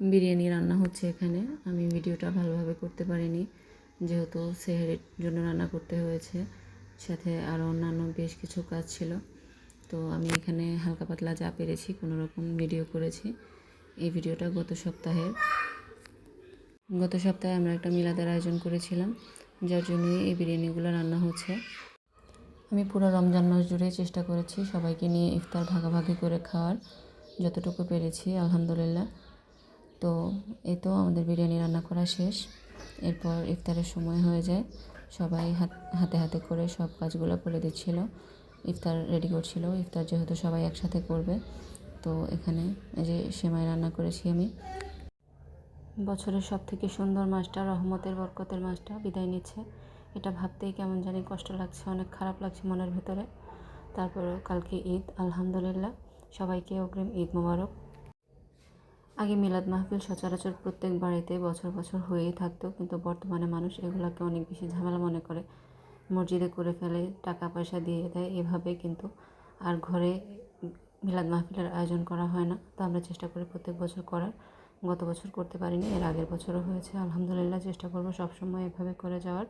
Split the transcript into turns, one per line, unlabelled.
বিরিয়ানি রান্না হচ্ছে এখানে। আমি ভিডিওটা ভালোভাবে করতে পারিনি, যেহেতু সেহেরের জন্য রান্না করতে হয়েছে। সাথে আরও অন্যান্য বেশ কিছু কাজ ছিল। তো আমি এখানে হালকা পাতলা যা পেরেছি, কোনো রকম ভিডিও করেছি। এই ভিডিওটা গত সপ্তাহের গত সপ্তাহে আমরা একটা মিলাদের আয়োজন করেছিলাম, যার জন্যই এই বিরিয়ানিগুলো রান্না হচ্ছে। আমি পুরো রমজান মাস জুড়ে চেষ্টা করেছি সবাইকে নিয়ে ইফতার ভাগাভাগি করে খাওয়ার, যতটুকু পেরেছি, আলহামদুলিল্লাহ। তো এই তো আমাদের বিরিয়ানি রান্না করা শেষ। এরপর ইফতারের সময় হয়ে যায়। সবাই হাত, হাতে করে সব কাজগুলো করে দিচ্ছিল। ইফতার রেডি করছিল। ইফতার যেহেতু সবাই একসাথে করবে, তো এখানে এই যে সেমাই রান্না করেছি আমি। বছরের সব থেকে সুন্দর মাসটা রহমতের বরকতের মাসটা বিদায় নিচ্ছে। এটা ভাবতেই কেমন জানি কষ্ট লাগছে, অনেক খারাপ লাগছে মনের ভেতরে। তারপরে কালকে ঈদ, আলহামদুলিল্লাহ। সবাইকে অগ্রিম ঈদ মোবারক। আগে মিলাদ মাহফিল সচরাচর প্রত্যেক বাড়িতে বছর বছর হয়েই থাকতো, কিন্তু বর্তমানে মানুষ এগুলোকে অনেক বেশি ঝামেলা মনে করে। মসজিদে করে ফেলে, টাকা পয়সা দিয়ে দেয়, এভাবে কিন্তু আর ঘরে মিলাদ মাহফিলের আয়োজন করা হয় না। তো আমরা চেষ্টা করি প্রত্যেক বছর করার। গত বছর করতে পারিনি, এর আগের বছরও হয়েছে। আলহামদুলিল্লাহ চেষ্টা করব সবসময় এভাবে করে যাওয়ার।